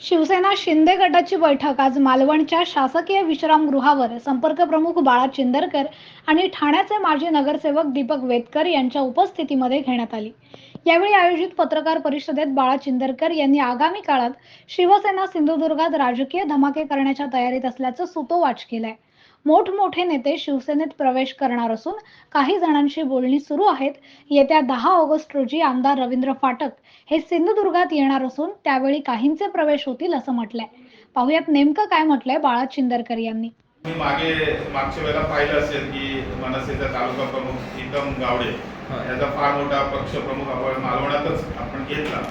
शिवसेना शिंदे गटाची बैठक आज मालवणच्या शासकीय विश्रामगृहावर. संपर्क प्रमुख बाळा चिंदरकर आणि ठाण्याचे माजी नगरसेवक दीपक वेदकर यांच्या उपस्थितीमध्ये घेण्यात आली. यावेळी आयोजित पत्रकार परिषदेत बाळा चिंदरकर यांनी आगामी काळात शिवसेना सिंधुदुर्गात राजकीय धमाके करण्याच्या तयारीत असल्याचं सुतोवाच केलंय. मोठमोठे नेते शिवसेनेत प्रवेश करणार असून काही जणांशी बोलणी सुरू आहेत. येत्या दहा ऑगस्ट रोजी आमदार रवींद्र फाटक हे सिंधुदुर्गात येणार असून त्यावेळी काहींचे प्रवेश होतील असं म्हटलंय. पाहुयात नेमकं काय म्हटलंय बाळा चिंदरकर यांनी. तुम्ही मागे मागच्या वेळेला पाहिलं असेल की मनसेचा तालुका प्रमुख प्रीतम गावडे. याचा फार मोठा पक्ष प्रमुख आपण मालवणातच आपण घेतला.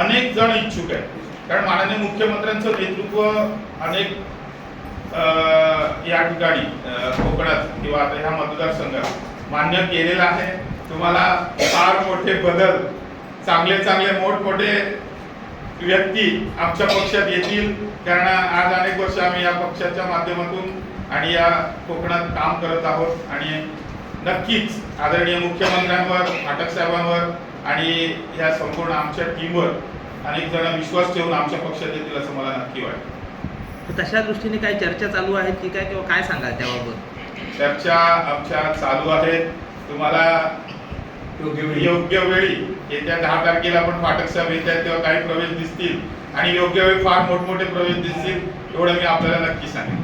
अनेक जण इच्छुक आहेत. कारण माननीय मुख्यमंत्र्यांचं नेतृत्व अनेक या ठिकाणी कोकणात किंवा आता ह्या मतदारसंघात मान्य केलेला आहे. तुम्हाला फार मोठे बदल चांगले चांगले मोठमोठे व्यक्ती आमच्या पक्षात येतील. कारण आज अनेक वर्ष आम्ही या पक्षाच्या माध्यमातून आणि या कोकणात काम करत आहोत. आणि नक्कीच आदरणीय मुख्यमंत्र्यांवर फाटक साहेबांवर आणि या संपूर्ण आमच्या टीमवर अनेक जण विश्वास ठेवून आमच्या पक्षात येतील असं मला नक्की वाटतं. तशा दृष्टीने काही चर्चा चालू आहेत की काय किंवा काय सांगाल त्याबाबत? चर्चा आमच्या चालू आहेत तुम्हाला योग्य वेळी येत्या दहा तारखेला पण फाटक साहेब येतात तेव्हा काही प्रवेश दिसतील आणि योग्य वेळी फार मोठमोठे प्रवेश दिसतील एवढं मी आपल्याला नक्की सांगेन.